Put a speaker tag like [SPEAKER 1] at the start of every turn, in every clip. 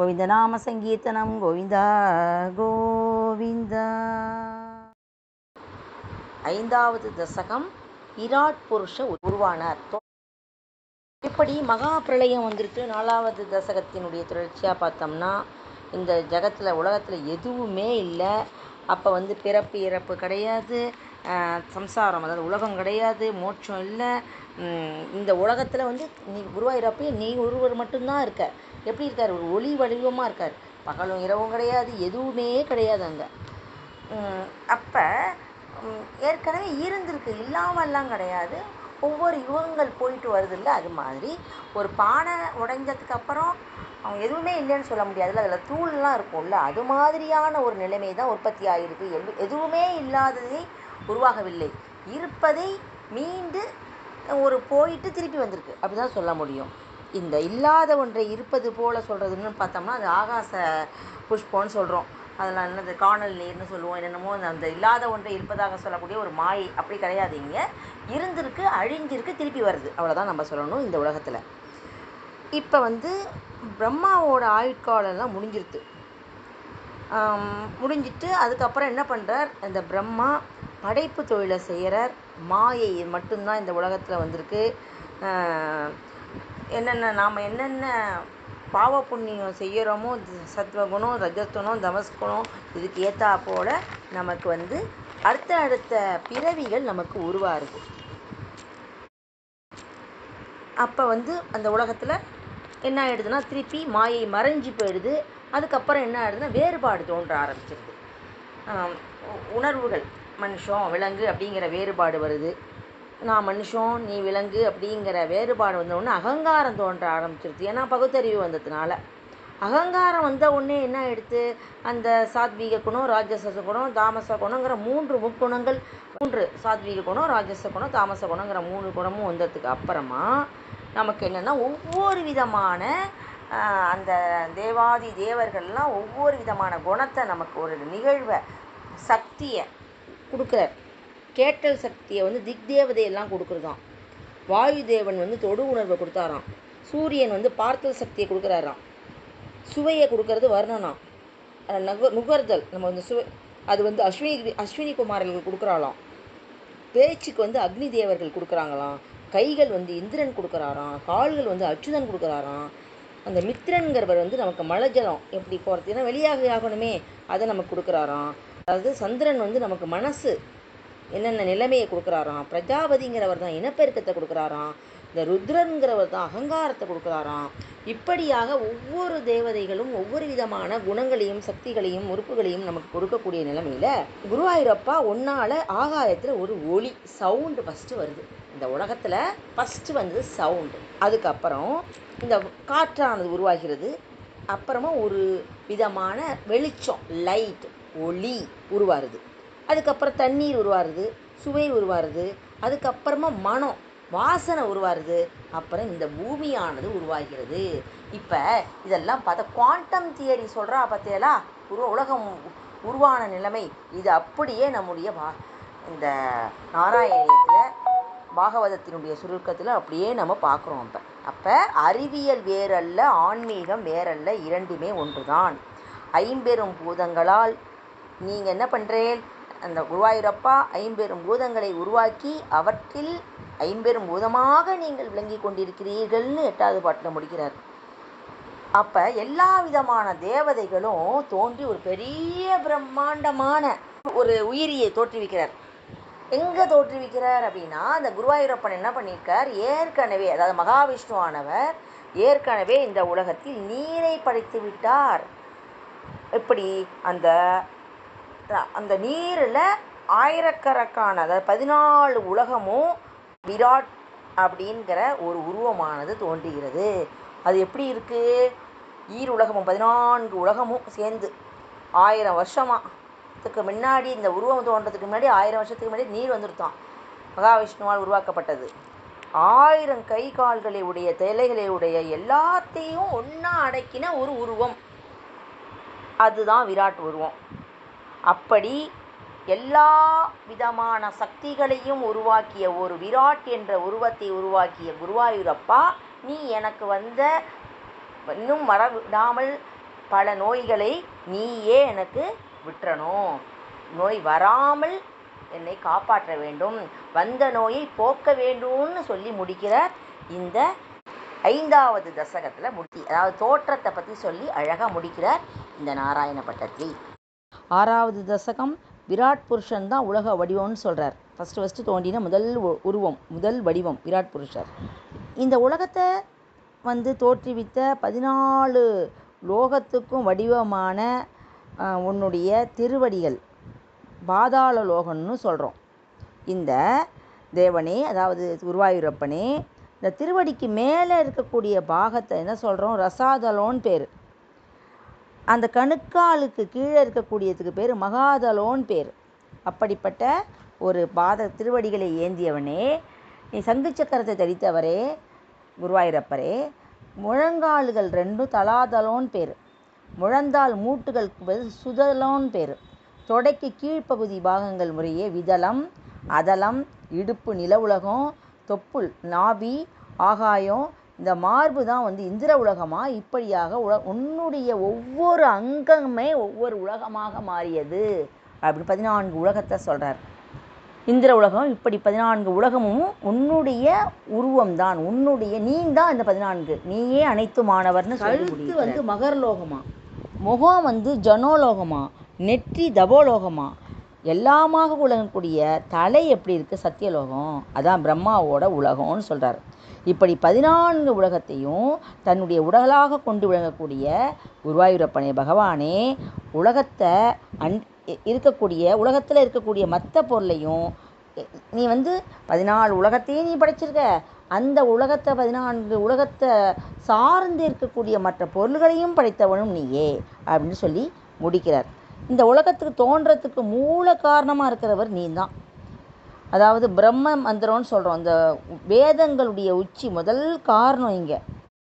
[SPEAKER 1] கோவிந்தநாம சங்கீர்த்தனம் கோவிந்தா கோவிந்தா. ஐந்தாவது தசகம் விராட் புருஷ உருவானார். இப்படி மகா பிரளயம் வந்துருச்சு நாலாவது தசகத்தினுடைய தொடர்ச்சியாக பார்த்தோம்னா இந்த ஜகத்தில் உலகத்தில் எதுவுமே இல்லை. அப்போ வந்து பிறப்பு இறப்பு கிடையாது. சம்சாரம். அதாவது உலகம் கிடையாது மோட்சம் இல்லை. இந்த உலகத்தில் வந்து நீ குருவாயிரப்பே நீ ஒருவர் மட்டும்தான் இருக்க எப்படி இருக்கார்? ஒரு ஒளி வடிவமாக இருக்கார். பகலும் இரவும் கிடையாது எதுவுமே கிடையாது அங்கே. அப்போ ஏற்கனவே இருந்திருக்கு. இல்லாமல்லாம் கிடையாது. ஒவ்வொரு யுகங்கள் போயிட்டு வருதில்ல அது மாதிரி. ஒரு பானை உடைஞ்சதுக்கு அப்புறம் அவங்க எதுவுமே இல்லைன்னு சொல்ல முடியாதுல்ல அதில் தூள்லாம் இருக்கும்ல அது மாதிரியான ஒரு நிலைமை தான் உற்பத்தி ஆகிருக்கு எது எதுவுமே இல்லாததை உருவாகவில்லை. இருப்பதை மீண்டு ஒரு போயிட்டு திருப்பி வந்திருக்கு. அப்படி தான் சொல்ல முடியும். இந்த இல்லாத ஒன்றை இருப்பது போல சொல்கிறதுன்னு பார்த்தோம்னா அது ஆகாச புஷ்பம்னு சொல்கிறோம் அதில் என்னது காணல் நீர்னு சொல்லுவோம். என்னென்னமோ அந்த- அந்த இல்லாத ஒன்றை இருப்பதாக சொல்லக்கூடிய ஒரு மாயை. அப்படி கிடையாது இங்கே. இருந்திருக்கு அழிஞ்சிருக்கு திருப்பி வருது. அவ்வளோதான் நம்ம சொல்லணும் இந்த உலகத்தில். இப்போ வந்து பிரம்மாவோட ஆயுட்காலம்லாம் முடிஞ்சிருது முடிஞ்சிட்டு அதுக்கப்புறம் என்ன பண்ணுறார் இந்த பிரம்மா படைப்பு தொழிலை செய்கிறார் மாயை மட்டும்தான் இந்த உலகத்தில் வந்திருக்கு. என்னென்ன நாம் என்னென்ன பாவ புண்ணியம் செய்கிறோமோ சத்வகுணம் ரஜத்துணம் தமஸ்குணம் இதுக்கு ஏற்றா போல் நமக்கு வந்து அடுத்த அடுத்த பிறவிகள் நமக்கு உருவாகுது அப்போ வந்து அந்த உலகத்தில் என்ன ஆயிடுதுன்னா திருப்பி மாயை மறைஞ்சு போயிடுது. அதுக்கப்புறம் என்ன ஆயிடுதுன்னா வேறுபாடு தோன்ற ஆரம்பிச்சிருது. உணர்வுகள். மனுஷன் விலங்கு அப்படிங்கிற வேறுபாடு வருது. நான் மனுஷன் நீ விலங்கு அப்படிங்கிற வேறுபாடு வந்த அகங்காரம் தோன்ற ஆரம்பிச்சிருச்சு ஏன்னா பகுத்தறிவு வந்ததுனால. அகங்காரம் வந்த உடனே என்ன எடுத்து அந்த சாத்வீக குணம் ராஜச குணம் தாமச குணங்கிற மூன்று முக்குணங்கள் மூன்று சாத்வீக குணம் ராஜச குணம் தாமச குணங்கிற மூணு குணமும் வந்ததுக்கு அப்புறமா நமக்கு என்னென்னா ஒவ்வொரு விதமான அந்த தேவாதி தேவர்கள்லாம் ஒவ்வொரு விதமான குணத்தை நமக்கு ஒரு நிகழ்வை சக்தியை கொடுக்குறார். கேட்டல் சக்தியை வந்து திக்தேவதையெல்லாம் கொடுக்குறதாம். வாயு தேவன் வந்து தொடு உணர்வை கொடுத்தாராம். சூரியன் வந்து பார்த்தல் சக்தியை கொடுக்குறாராம். சுவையை கொடுக்கறது வர்ணனா அஹ் நுகர்தல் நம்ம வந்து சுவை அது வந்து அஸ்வினி அஸ்வினி குமாரர்களுக்கு கொடுக்குறாளாம். பேச்சுக்கு வந்து அக்னி தேவர்கள் கொடுக்குறாங்களாம். கைகள் வந்து இந்திரன் கொடுக்குறாராம். கால்கள் வந்து அச்சுதன் கொடுக்குறாராம். அந்த மித்திரன்கிறவர் வந்து நமக்கு மழை ஜலம் எப்படி போகிறது ஏன்னா வெளியாக ஆகணுமே அதை நமக்கு கொடுக்குறாராம். அதாவது சந்திரன் வந்து நமக்கு மனசு என்னென்ன நிலைமையை கொடுக்குறாராம்? பிரஜாபதிங்கிறவர் தான் இனப்பெருக்கத்தை கொடுக்குறாராம். இந்த ருத்ரங்கிறவர் தான் அகங்காரத்தை கொடுக்குறாராம். இப்படியாக ஒவ்வொரு தேவதைகளும் ஒவ்வொரு விதமான குணங்களையும் சக்திகளையும் உறுப்புகளையும் நமக்கு கொடுக்கக்கூடிய நிலைமையில் குருவாயூரப்பா ஒன்னால ஆகாயத்தில் ஒரு ஒளி சவுண்டு ஃபஸ்ட்டு வருது. இந்த உலகத்தில் ஃபஸ்ட்டு வந்தது சவுண்டு அதுக்கப்புறம் இந்த காற்றானது உருவாகிறது. அப்புறமா ஒரு விதமான வெளிச்சம் லைட் ஒளி உருவாருது. அதுக்கப்புறம் தண்ணீர் உருவாருது சுவை உருவாருது அதுக்கப்புறமா மனம் வாசனை உருவாருது அப்புறம் இந்த பூமியானது உருவாகிறது. இப்போ இதெல்லாம் பார்த்தா குவாண்டம் தியரி சொல்கிறா பார்த்தியலா ஒரு உலகம் உருவான நிலைமை. இது அப்படியே நம்முடைய வா இந்த நாராயணியத்தில் பாகவதத்தினுடைய சுருக்கத்தில் அப்படியே நம்ம பார்க்குறோம் அப்போ அப்போ அறிவியல் வேறல்ல ஆன்மீகம் வேறல்ல இரண்டுமே ஒன்றுதான். ஐம்பெரும் பூதங்களால் நீங்கள் என்ன பண்ணுறேன் அந்த குருவாயூரப்பா ஐம்பெரும் பூதங்களை உருவாக்கி அவற்றில் ஐம்பெரும் பூதமாக நீங்கள் விளங்கி கொண்டிருக்கிறீர்கள்னு எட்டாவது பாட்டில் முடிக்கிறார். அப்போ எல்லா விதமான தேவதைகளும் தோன்றி ஒரு பெரிய பிரம்மாண்டமான ஒரு உயிரியை தோற்றுவிக்கிறார். எங்கே தோற்றுவிக்கிறார் அப்படின்னா அந்த குருவாயூரப்பன் என்ன பண்ணியிருக்கார்? ஏற்கனவே அதாவது மகாவிஷ்ணுவானவர் ஏற்கனவே இந்த உலகத்தில் நீரை படைத்து விட்டார். எப்படி? அந்த அந்த நீரில் ஆயிரக்கணக்கான அதாவது பதினாலு உலகமும் விராட் அப்படிங்கிற ஒரு உருவமானது தோன்றுகிறது. அது எப்படி இருக்குது ஈர் உலகமும் பதினான்கு உலகமும் சேர்ந்து ஆயிரம் வருஷமாத்துக்கு முன்னாடி இந்த உருவம் தோன்றதுக்கு முன்னாடி ஆயிரம் வருஷத்துக்கு முன்னாடி நீர் வந்துருத்தான் மகாவிஷ்ணுவால் உருவாக்கப்பட்டது. ஆயிரம் கை கால்களை உடைய தலைகளை உடைய எல்லாத்தையும் ஒன்றா அடக்கின ஒரு உருவம். அதுதான் விராட் உருவம். அப்படி எல்லா விதமான சக்திகளையும் உருவாக்கிய ஒரு விராட் என்ற உருவத்தை உருவாக்கிய குருவாயூரப்பா நீ எனக்கு வந்த இன்னும் வர விடாமல் பல நோய்களை நீயே எனக்கு விட்டுறணும் நோய் வராமல் என்னை காப்பாற்ற வேண்டும். வந்த நோயை போக்க வேண்டும்னு சொல்லி முடிக்கிற இந்த ஐந்தாவது தசகத்தில் முடி அதாவது தோற்றத்தை பற்றி சொல்லி அழகாக முடிக்கிறார் இந்த நாராயண பட்டத்தில் ஆறாவது தசகம் விராட் புருஷன் தான் உலக வடிவம்னு சொல்கிறார் ஃபஸ்ட்டு ஃபஸ்ட்டு தோண்டின முதல் உ- உருவம் முதல் வடிவம் விராட் புருஷர். இந்த உலகத்தை வந்து தோற்றுவித்த பதினாலு லோகத்துக்கும் வடிவமான உன்னுடைய திருவடிகள் பாதாள லோகம்னு சொல்கிறோம் இந்த தேவனே அதாவது குருவாயூரப்பனே இந்த திருவடிக்கு மேலே இருக்கக்கூடிய பாகத்தை என்ன சொல்கிறோம் ரசாதலோன்னு பேர். அந்த கணுக்காலுக்கு கீழே இருக்கக்கூடியதுக்கு பேர் மகாதலோன் பேர். அப்படிப்பட்ட ஒரு பாத திருவடிகளை ஏந்தியவனே நீ சங்கு சக்கரத்தை தரித்தவரே குருவாயிரப்பரே முழங்கால்கள் ரெண்டும் தலாதலோன் பேர். முழந்தால் மூட்டுகளுக்கு பதில் சுதலோன் பேர். தொடைக்கு கீழ்ப்பகுதி பாகங்கள் முறையே விதலம் அதலம் இடுப்பு நில உலகம் தொப்புள் நாபி ஆகாயம் இந்த மார்பு தான் வந்து இந்திர உலகமா? இப்படியாக உல உன்னுடைய ஒவ்வொரு அங்கமே ஒவ்வொரு உலகமாக மாறியது. அப்படி பதினான்கு உலகத்தை சொல்கிறார் இந்திர உலகம் இப்படி பதினான்கு உலகமும் உன்னுடைய உருவம்தான் உன்னுடைய நீ தான் இந்த பதினான்கு. நீயே அனைத்துமானவர்னு கழுத்து வந்து மகர்லோகமா? முகம் வந்து ஜனோலோகமா? நெற்றி தபோலோகமா? எல்லாமாக உலகக்கூடிய தலை எப்படி இருக்குது சத்தியலோகம். அதான் பிரம்மாவோட உலகம்னு சொல்கிறார் இப்படி பதினான்கு உலகத்தையும் தன்னுடைய உடலாக கொண்டு விளங்கக்கூடிய குருவாயூரப்பனே பகவானே உலகத்தை அன் இருக்கக்கூடிய உலகத்தில் இருக்கக்கூடிய மற்ற பொருளையும் நீ வந்து பதினாலு உலகத்தையும் நீ படைச்சிருக்க. அந்த உலகத்தை பதினான்கு உலகத்தை சார்ந்து இருக்கக்கூடிய மற்ற பொருள்களையும் படைத்தவனும் நீயே அப்படின்னு சொல்லி முடிக்கிறார். இந்த உலகத்துக்கு தோன்றத்துக்கு மூல காரணமாக இருக்கிறவர் நீ தான் அதாவது பிரம்ம மந்திரம்னு சொல்கிறோம் அந்த வேதங்களுடைய உச்சி முதல் காரணம் இங்கே.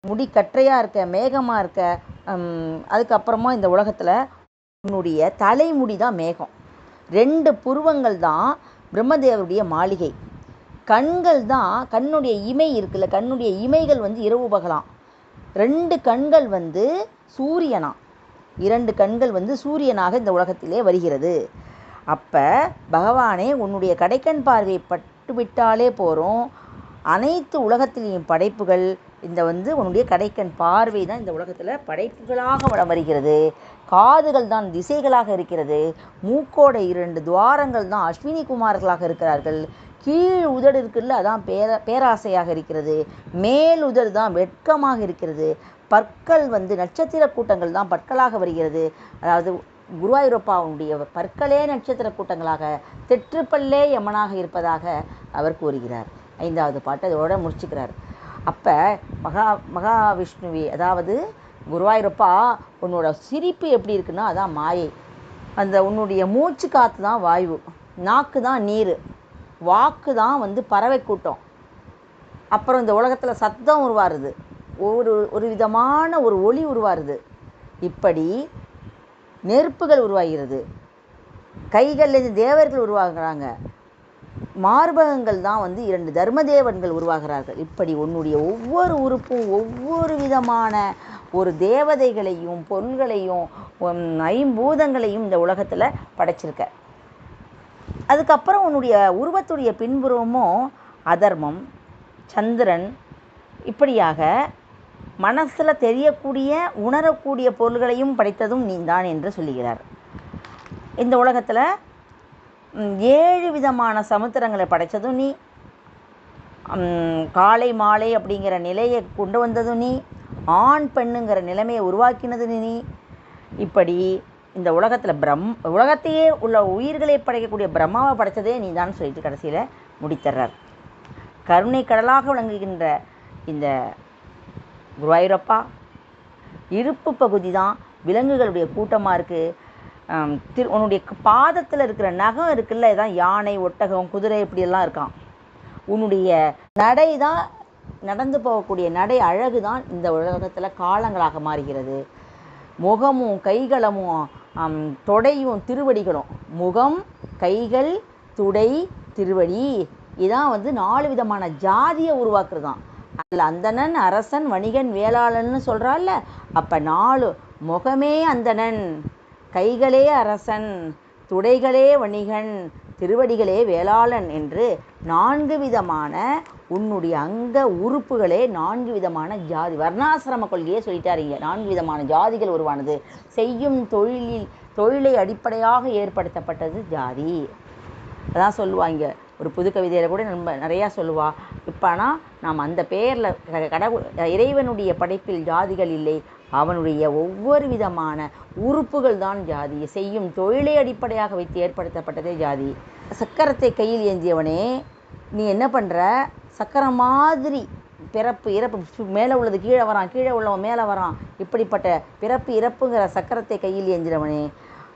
[SPEAKER 1] முடி கற்றையாக இருக்க மேகமாக இருக்க அதுக்கப்புறமா இந்த உலகத்தில் உன்னுடைய தலைமுடி தான் மேகம். ரெண்டு புருவங்கள் தான் பிரம்மதேவருடைய மாளிகை. கண்கள் தான் கண்ணுடைய இமை இருக்குல்ல கண்ணுடைய இமைகள் வந்து இரவு பகலாம். ரெண்டு கண்கள் வந்து சூரியனா. இரண்டு கண்கள் வந்து சூரியனாக இந்த உலகத்திலே வருகிறது. அப்போ பகவானே உன்னுடைய கடைக்கண் பார்வை பட்டுவிட்டாலே போகிறோம் அனைத்து உலகத்திலேயும் படைப்புகள் இந்த வந்து உன்னுடைய கடைக்கண் பார்வை தான் இந்த உலகத்தில் படைப்புகளாக வளம் வருகிறது. காதுகள் தான் திசைகளாக இருக்கிறது. மூக்கோட இரண்டு துவாரங்கள் தான் அஸ்வினி குமார்களாக இருக்கிறார்கள். கீழ் உதடு இருக்குல்ல அதான் பேர பேராசையாக இருக்கிறது. மேல் உதடு தான் வெட்கமாக இருக்கிறது. பற்கள் வந்து நட்சத்திர கூட்டங்கள் தான் பற்களாக வருகிறது. அதாவது குருவாயூரப்பாவுடைய பற்களே நட்சத்திர கூட்டங்களாக தெற்றுப்பல்லே யமனாக இருப்பதாக அவர் கூறுகிறார். ஐந்தாவது பாட்டு அதோட முடிச்சுக்கிறார். அப்போ மகா மகாவிஷ்ணுவி அதாவது குருவாயூரப்பா உன்னோட சிரிப்பு எப்படி இருக்குன்னா அதான் மாயை. அந்த உன்னுடைய மூச்சு காற்று தான் வாயு நாக்கு தான் நீர் வாக்கு தான் வந்து பறவை கூட்டம். அப்புறம் இந்த உலகத்தில் சத்தம் உருவாருது ஒரு ஒரு விதமான ஒரு ஒளி உருவாருது இப்படி நெருப்புகள் உருவாகிறது. கைகள்லேருந்து தேவர்கள் உருவாகிறாங்க. மார்பகங்கள் தான் வந்து இரண்டு தர்மதேவன்கள் உருவாகிறார்கள். இப்படி உன்னுடைய ஒவ்வொரு உறுப்பும் ஒவ்வொரு விதமான ஒரு தேவதைகளையும் பொருள்களையும் ஐம்பூதங்களையும் இந்த உலகத்தில் படைச்சிருக்க. அதுக்கப்புறம் உன்னுடைய உருவத்துடைய பின்புறமும் அதர்மம் சந்திரன் இப்படியாக மனசில் தெரியக்கூடிய உணரக்கூடிய பொருள்களையும் படைத்ததும் நீதான் என்று சொல்லுகிறார். இந்த உலகத்தில் ஏழு விதமான சமுத்திரங்களை படைத்ததும் நீ காலை மாலை அப்படிங்கிற நிலையை கொண்டு வந்ததும் நீ ஆண் பெண்ணுங்கிற நிலைமையை உருவாக்கினது நீ இப்படி இந்த உலகத்தில் பிரம் உலகத்தையே உள்ள உயிர்களை படைக்கக்கூடிய பிரம்மாவை படைத்ததே நீ தான் சொல்லிட்டு கடைசியில் முடித்தர்றார். கருணை கடலாக விளங்குகின்ற இந்த குருவாயூரப்பா. இருப்பு பகுதி தான் விலங்குகளுடைய கூட்டமாக இருக்குது திரு உன்னுடைய பாதத்தில் இருக்கிற நகம் இருக்குல்ல இதான் யானை ஒட்டகம் குதிரை இப்படியெல்லாம் இருக்கான் உன்னுடைய நடை தான் நடந்து போகக்கூடிய நடை அழகு தான் இந்த உலகத்தில் காலங்களாக மாறுகிறது. முகமும் கைகளமும் தொடையும் திருவடிகளும். முகம் கைகள் துடை திருவடி. இதான் வந்து நாலு விதமான ஜாதியை உருவாக்குறது தான் அதில் அந்தணன் அரசன் வணிகன் வேளாளன்னு சொல்கிறாள்ல அப்போ நாலு முகமே அந்தணன் கைகளே அரசன் துடைகளே வணிகன் திருவடிகளே வேளாளன் என்று நான்கு விதமான உன்னுடைய அங்க உறுப்புகளே நான்கு விதமான ஜாதி வர்ணாசிரம கொள்கையே சொல்லிட்டாருங்க நான்கு விதமான ஜாதிகள் உருவானது. செய்யும் தொழிலில் தொழிலை அடிப்படையாக ஏற்படுத்தப்பட்டது ஜாதி. அதான் சொல்லுவாங்க. ஒரு புது கவிதையில் கூட நம்ம நிறையா சொல்லுவா. இப்போ ஆனால் நாம் அந்த பெயரில் கடவுள் இறைவனுடைய படைப்பில் ஜாதிகள் இல்லை. அவனுடைய ஒவ்வொரு விதமான உறுப்புகள் தான் ஜாதி. செய்யும் தொழிலை அடிப்படையாக வைத்து ஏற்படுத்தப்பட்டதே ஜாதி. சக்கரத்தை கையில் ஏந்தியவனே நீ என்ன பண்ணுற சக்கரம் மாதிரி பிறப்பு இறப்பு மேலே உள்ளது கீழே வரான் கீழே உள்ளவன் மேலே வரான். இப்படிப்பட்ட பிறப்பு இறப்புங்கிற சக்கரத்தை கையில் ஏந்திரவனே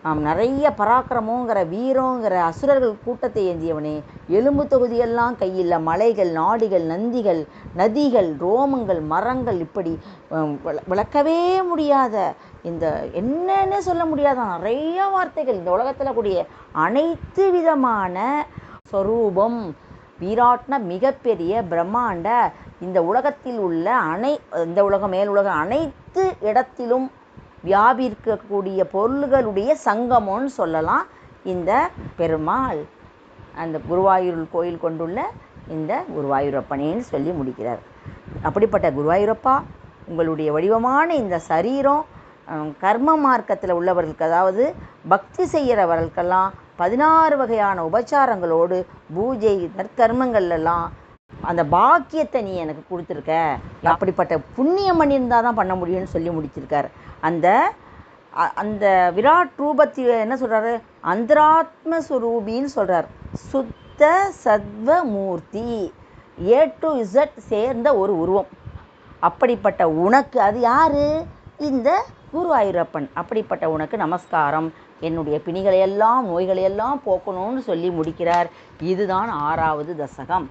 [SPEAKER 1] நிறைய பராக்கிரமங்கிற வீரங்கிற அசுரர்கள் கூட்டத்தை ஏந்தியவனே எலும்பு தொகுதியெல்லாம் கையில் மலைகள் நாடிகள் நந்திகள் நதிகள் ரோமங்கள் மரங்கள் இப்படி விளக்கவே முடியாத இந்த என்னன்னு சொல்ல முடியாத நிறைய வார்த்தைகள் இந்த உலகத்தில் கூடிய அனைத்து விதமான ஸ்வரூபம் வீராட்ன மிகப்பெரிய பிரம்மாண்ட இந்த உலகத்தில் உள்ள அனை இந்த உலகம் மேல் உலகம் அனைத்து இடத்திலும் வியாபிக்கக்கூடிய பொருள்களுடைய சங்கமம்னு சொல்லலாம். இந்த பெருமாள் அந்த குருவாயூர் கோயில் கொண்டுள்ள இந்த குருவாயூரப்பனேன்னு சொல்லி முடிக்கிறார். அப்படிப்பட்ட குருவாயூரப்பா உங்களுடைய வடிவமான இந்த சரீரம் கர்ம மார்க்கத்தில் உள்ளவர்களுக்கு அதாவது பக்தி செய்கிறவர்களுக்கெல்லாம் பதினாறு வகையான உபச்சாரங்களோடு பூஜை நற்கர்மங்கள்லாம் அந்த பாக்கியத்தை நீ எனக்கு கொடுத்துருக்க. அப்படிப்பட்ட புண்ணியம் பண்ணியிருந்தால் தான் பண்ண முடியும்னு சொல்லி முடிச்சிருக்கார். அந்த அந்த விராட் ரூபத்தில் என்ன சொல்கிறாரு அந்தராத்ம சுரூபின்னு சொல்கிறார் சுத்த சத்வ மூர்த்தி ஏ டு இசட் சேர்ந்த ஒரு உருவம். அப்படிப்பட்ட உனக்கு அது யார்? இந்த குருவாயூரப்பன் அப்படிப்பட்ட உனக்கு நமஸ்காரம். என்னுடைய பிணிகளையெல்லாம் நோய்களையெல்லாம் போக்கணும்னு சொல்லி முடிக்கிறார். இதுதான் ஆறாவது தசகம்.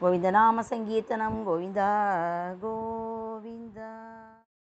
[SPEAKER 1] கோவிந்த நாம சங்கீர்த்தனம் கோவிந்தா கோவிந்தா.